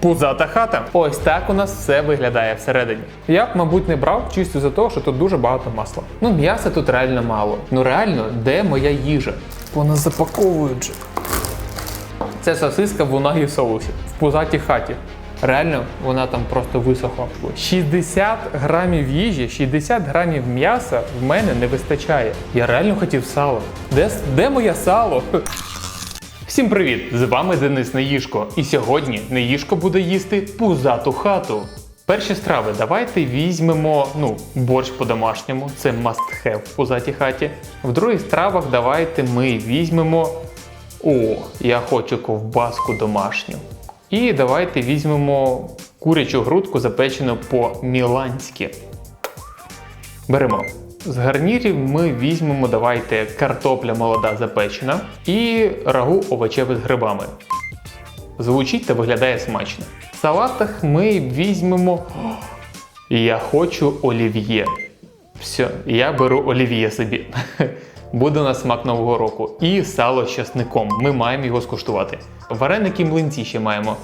Пузата хата. Ось так у нас все виглядає всередині. Я б, мабуть, не брав чисто за того, що тут дуже багато масла. Ну, м'яса тут реально мало. Ну реально, де моя їжа? Вона запаковують же. Це сосиска в унагі соусі в пузатій хаті. Реально, вона там просто висохла. 60 грамів їжі, 60 грамів м'яса в мене не вистачає. Я реально хотів сало. Де, де моє сало? Всім привіт! З вами Денис Неїшко. І сьогодні Неїшко буде їсти пузату хату. Перші страви давайте візьмемо ну, борщ по-домашньому, це must have в пузатій хаті. В других стравах давайте ми візьмемо. О, я хочу ковбаску домашню. І давайте візьмемо курячу грудку, запечену по-міланськи. Беремо. З гарнірів ми візьмемо, давайте картопля молода запечена і рагу овочеве з грибами. Звучить та виглядає смачно. В салатах ми візьмемо. Я хочу олів'є. Все, я беру олів'є собі. Буде у нас смак нового року. І сало з часником. Ми маємо його скуштувати. Вареники млинці ще маємо.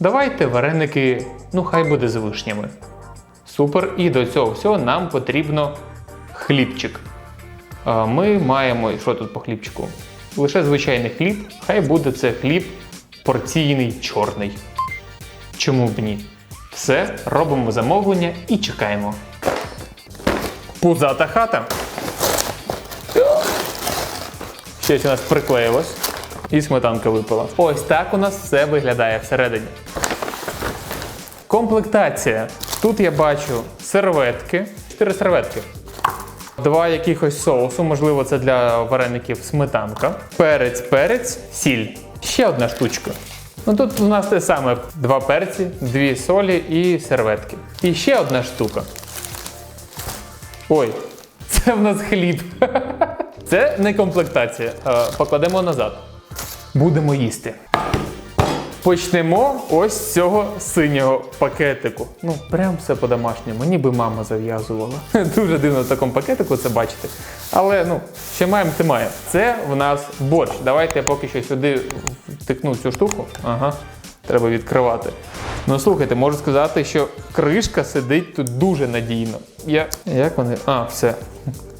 Давайте вареники, ну хай буде з вишнями. Супер. І до цього всього нам потрібно хлібчик. Ми маємо, що тут по хлібчику? Лише звичайний хліб. Хай буде це хліб порційний чорний. Чому б ні? Все, робимо замовлення і чекаємо. Пузата хата. Щось у нас приклеїлось. І сметанка випала. Ось так у нас все виглядає всередині. Комплектація. Тут я бачу серветки, 4 серветки. Два якихось соусу, можливо, це для вареників сметанка. Перець, перець, сіль. Ще одна штучка. Ну тут у нас те саме: два перці, дві солі і серветки. І ще одна штука. Ой, це в нас хліб. Це не комплектація. Е, Покладемо назад. Будемо їсти. Почнемо ось з цього синього пакетику. Ну, прям все по-домашньому, ніби мама зав'язувала. Дуже дивно в такому пакетику це бачити. Але ну, ще маємо, ти маємо. Це в нас борщ. Давайте я поки що сюди втикну цю штуку. Ага, треба відкривати. Ну слухайте, можу сказати, що кришка сидить тут дуже надійно. Я... Як вони? А, все.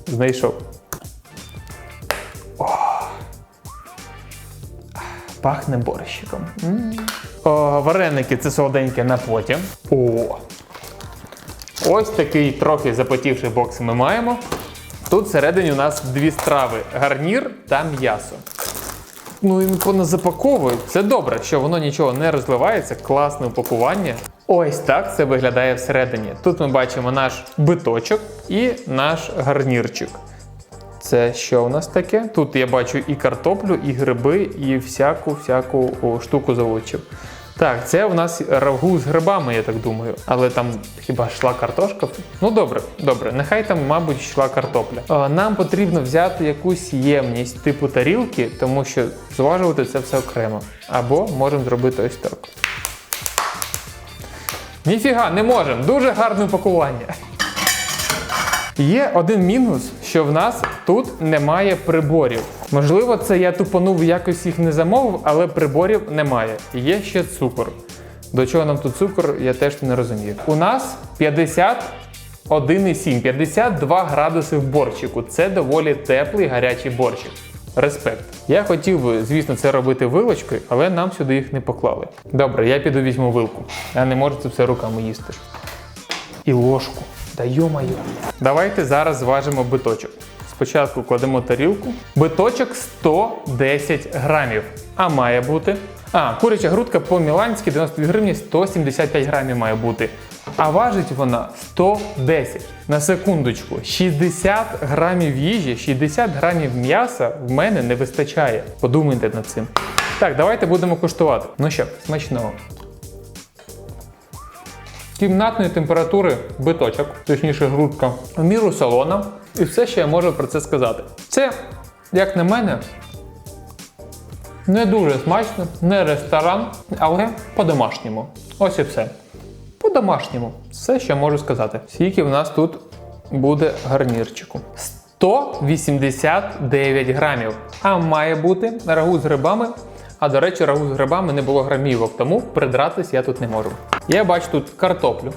Знайшов. Пахне борщиком. О, вареники це солоденьке на потім. О. Ось такий трохи запотівший бокс ми маємо. Тут всередині у нас дві страви: гарнір та м'ясо. Ну і воно запаковує. Це добре, що воно нічого не розливається, класне упакування. Ось так це виглядає всередині. Тут ми бачимо наш биточок і наш гарнірчик. Це що у нас таке? Тут я бачу і картоплю, і гриби, і всяку всяку о, штуку залучив. Так, це у нас рагу з грибами, я так думаю. Але там хіба йшла картошка? Ну добре, добре, нехай там, мабуть, йшла картопля. Е, Нам потрібно взяти якусь ємність типу тарілки, тому що зважувати це все окремо. Або можемо зробити ось так. Ніфіга, не можемо. Дуже гарне упакування. Є один мінус, що в нас тут немає приборів. Можливо, це я тупанув якось їх не замовив, але приборів немає. Є ще цукор. До чого нам тут цукор, я теж не розумію. У нас 51,7, 52 градуси в борщику. Це доволі теплий гарячий борщик. Респект. Я хотів би, звісно, це робити вилочкою, але нам сюди їх не поклали. Добре, я піду візьму вилку. Я не можу це все руками їсти. І ложку. Да йо-моє. Давайте зараз зважимо биточок. Спочатку кладемо тарілку. Биточок 110 грамів. А має бути. А, куряча грудка по-міланськи 92 гривні 175 грамів має бути. А важить вона 110. На секундочку, 60 грамів їжі, 60 грамів м'яса в мене не вистачає. Подумайте над цим. Так, давайте будемо куштувати. Ну що, смачного. Кімнатної температури биточок, точніше грудка, в міру солона. І все, що я можу про це сказати. Це, як на мене, не дуже смачно, не ресторан, але по-домашньому. Ось і все. По-домашньому. Все, що я можу сказати. Скільки в нас тут буде гарнірчику? 189 грамів. А має бути рагу з грибами А до речі, рагу з грибами не було грамівок, тому придратись я тут не можу. Я бачу тут картоплю.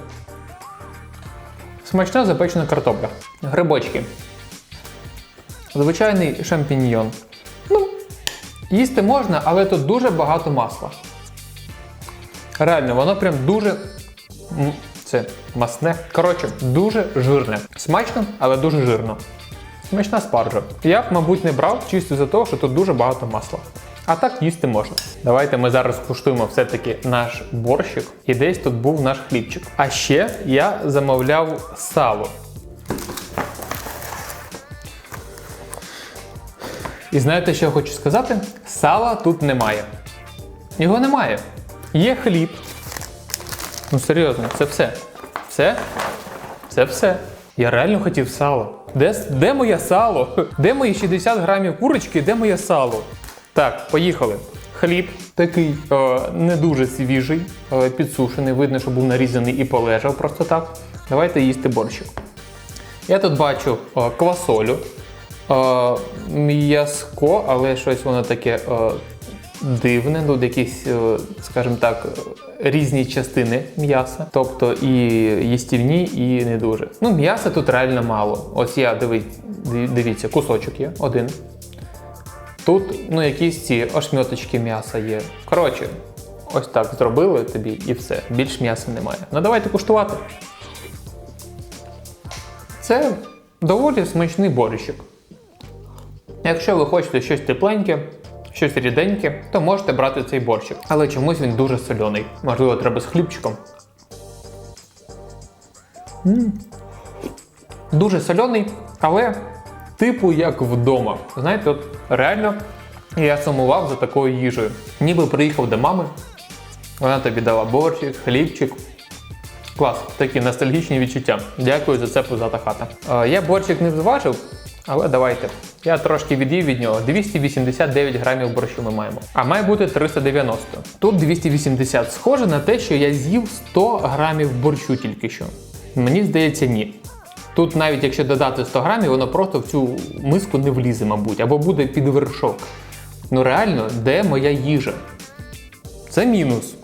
Смачна запечена картопля. Грибочки. Звичайний шампіньйон. Ну, їсти можна, але тут дуже багато масла. Реально, воно прям дуже. Це масне. Коротше, дуже жирне. Смачно, але дуже жирно. Смачна спаржа. Я б, мабуть, не брав чисто за те, що тут дуже багато масла. А так їсти можна. Давайте ми зараз куштуємо все-таки наш борщик. І десь тут був наш хлібчик. А ще я замовляв сало. І знаєте, що я хочу сказати? Сала тут немає. Його немає. Є хліб. Ну серйозно, це все. Все? Це все. Я реально хотів сало. Де, де моє сало? Де мої 60 грамів курочки, де моє сало? Так, поїхали. Хліб такий е, не дуже свіжий, е, підсушений. Видно, що був нарізаний і полежав просто так. Давайте їсти борщик. Я тут бачу е, квасолю, е, м'яско, але щось воно таке е, дивне. Тут якісь, е, скажімо так, різні частини м'яса, тобто і їстівні, і не дуже. Ну, м'яса тут реально мало. Ось я диві, дивіться, кусочок є один. Тут ну, якісь ці ошмьоточки м'яса є. Коротше, ось так зробили тобі і все. Більш м'яса немає. Ну давайте куштувати. Це доволі смачний борщик. Якщо ви хочете щось тепленьке, щось ріденьке, то можете брати цей борщик. Але чомусь він дуже соляний. Можливо, треба з хлібчиком. М. Дуже соляний, але типу як вдома. Знаєте, от реально я сумував за такою їжею. Ніби приїхав до мами, вона тобі дала борщик, хлібчик. Клас, такі ностальгічні відчуття. Дякую за це позата хата. Е, я борщик не зважив, але давайте. Я трошки від'їв від нього. 289 грамів борщу ми маємо. А має бути 390. Тут 280. Схоже на те, що я з'їв 100 грамів борщу тільки що. Мені здається, ні. Тут навіть якщо додати 100 грамів, воно просто в цю миску не влізе, мабуть, або буде під вершок. Ну реально, де моя їжа? Це мінус.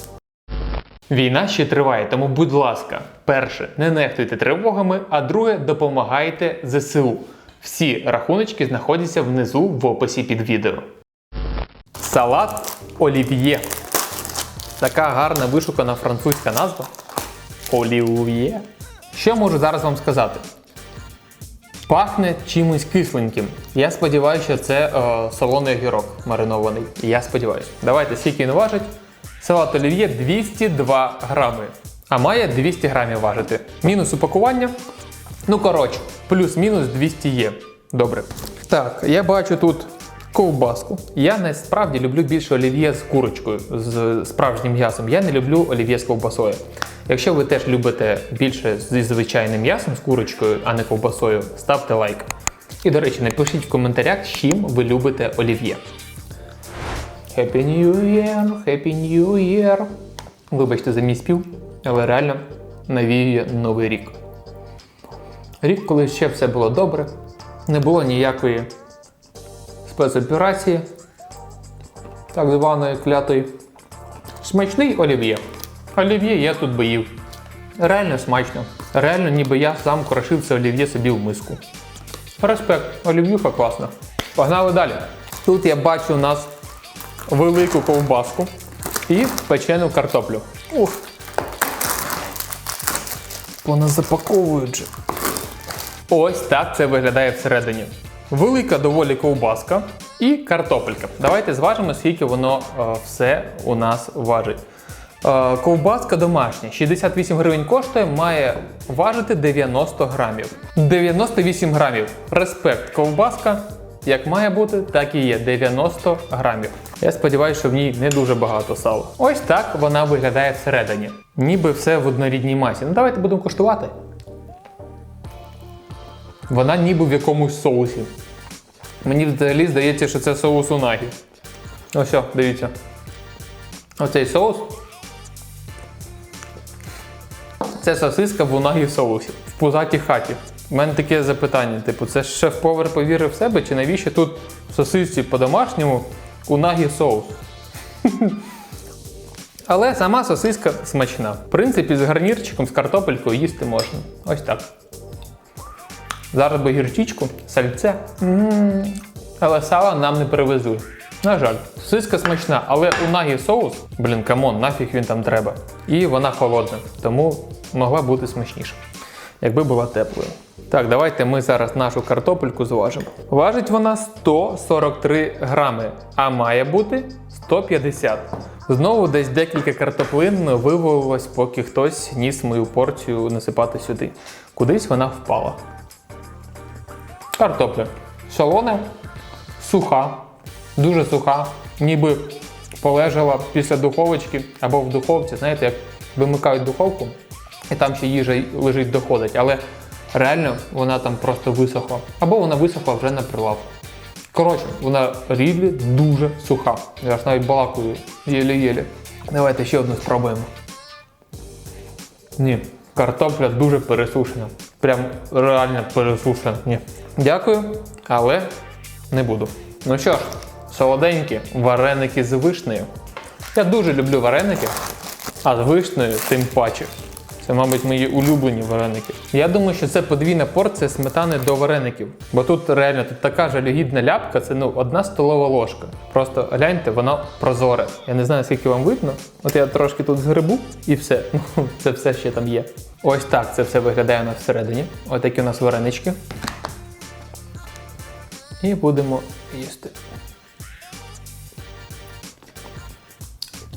Війна ще триває, тому, будь ласка, перше, не нехтуйте тривогами, а друге, допомагайте ЗСУ. Всі рахуночки знаходяться внизу в описі під відео. Салат олів'є. Така гарна вишукана французька назва. Олів'є. Що можу зараз вам сказати? Пахне чимось кисленьким. Я сподіваюся, що це е, солоний огірок маринований. Я сподіваюся. Давайте, скільки він важить. Салат олів'є 202 грами. А має 200 грамів важити. Мінус упакування. Ну, коротше, плюс-мінус 200 є. Добре. Так, я бачу тут ковбаску. Я насправді люблю більше олів'є з курочкою, з справжнім м'ясом. Я не люблю олів'є з ковбасою. Якщо ви теж любите більше зі звичайним м'ясом, з курочкою, а не ковбасою, ставте лайк. І, до речі, напишіть в коментарях, з чим ви любите олів'є. Happy New Year, Happy New Year. Вибачте за мій спів, але реально навіює новий рік. Рік, коли ще все було добре, не було ніякої спецоперації, так званої клятої. Смачний олів'є. Олів'є я тут би їв. Реально смачно. Реально, ніби я сам крошив це олів'є собі в миску. Респект, олів'юха класна. Погнали далі. Тут я бачу у нас велику ковбаску і печену картоплю. Ух. Вона запаковують же. Ось так це виглядає всередині. Велика доволі ковбаска і картопелька. Давайте зважимо, скільки воно е, все у нас важить. Е, ковбаска домашня 68 гривень коштує, має важити 90 грамів. 98 грамів. Респект, ковбаска. Як має бути, так і є 90 грамів. Я сподіваюся, що в ній не дуже багато сала. Ось так вона виглядає всередині. Ніби все в однорідній масі. Ну давайте будемо коштувати. Вона ніби в якомусь соусі. Мені взагалі здається, що це соус унагі. Ось, дивіться. Оцей соус. Це сосиска в унагі соусі. В пузатій хаті. У мене таке запитання: типу, це шеф-повар повірив в себе, чи навіщо тут в сосисці по-домашньому унагі соус? Але сама сосиска смачна. В принципі, з гарнірчиком, з картопелькою їсти можна. Ось так. Зараз би гірчичку, сальце. Але сала нам не привезли. На жаль, сосиска смачна, але у нагі соус, блін, камон, нафіг він там треба. І вона холодна, тому могла бути смачніша, якби була теплою. Так, давайте ми зараз нашу картопельку зважимо. Важить вона 143 грами, а має бути 150. Знову десь декілька картоплин вивалилось, поки хтось ніс мою порцію насипати сюди. Кудись вона впала. Картопля. Солона, суха, дуже суха, ніби полежала після духовочки або в духовці. Знаєте, як вимикають духовку, і там ще їжа лежить, доходить. Але реально вона там просто висохла. Або вона висохла вже на прилавку. Коротше, вона рідлі дуже суха. Я ж навіть балакую єлі-єлі. Давайте ще одну спробуємо. Ні, картопля дуже пересушена. Прям реально пересушена. Ні. Дякую, але не буду. Ну що ж, солоденькі вареники з вишнею. Я дуже люблю вареники, а з вишнею тим паче. Це, мабуть, мої улюблені вареники. Я думаю, що це подвійна порція сметани до вареників. Бо тут реально тут така жалюгідна ляпка, це ну одна столова ложка. Просто гляньте, воно прозоре. Я не знаю, скільки вам видно. От я трошки тут згребу і все. Ну, це все ще там є. Ось так це все виглядає у нас всередині. Ось такі у нас варенички. І будемо їсти.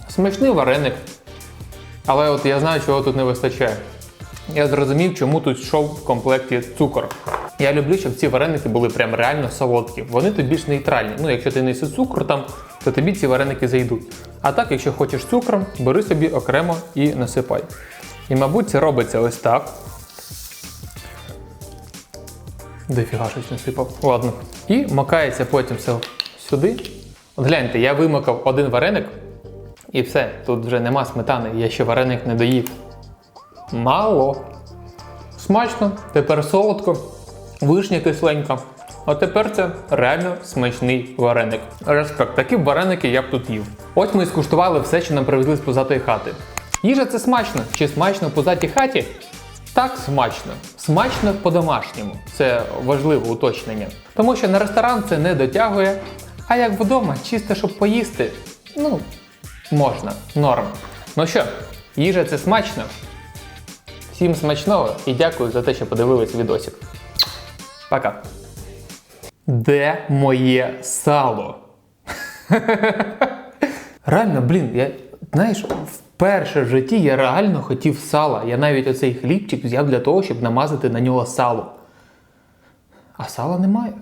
Смачний вареник. Але от я знаю, чого тут не вистачає. Я зрозумів, чому тут йшов в комплекті цукор. Я люблю, щоб ці вареники були прям реально солодкі. Вони тут більш нейтральні. Ну, якщо ти не їси цукор там, то тобі ці вареники зайдуть. А так, якщо хочеш цукром, бери собі окремо і насипай. І, мабуть, це робиться ось так. Дофіга щось насипав. Ладно. І макається потім все сюди. От гляньте, я вимакав один вареник, і все, тут вже нема сметани, я ще вареник не доїв. Мало. Смачно, тепер солодко, вишня кисленька. А тепер це реально смачний вареник. Респект, такі вареники я б тут їв. Ось ми і скуштували все, що нам привезли з позатої хати. Їжа це смачно. Чи смачно в позатій хаті? Так, смачно. Смачно по-домашньому. Це важливе уточнення. Тому що на ресторан це не дотягує, а як вдома, чисто щоб поїсти, ну, можна, норм. Ну що, їжа це смачно. Всім смачного і дякую за те, що подивились відосик. Пока. Де моє сало? реально, блін, я знаєш, вперше в житті я реально хотів сала. Я навіть оцей хлібчик взяв для того, щоб намазати на нього сало. А сала немає.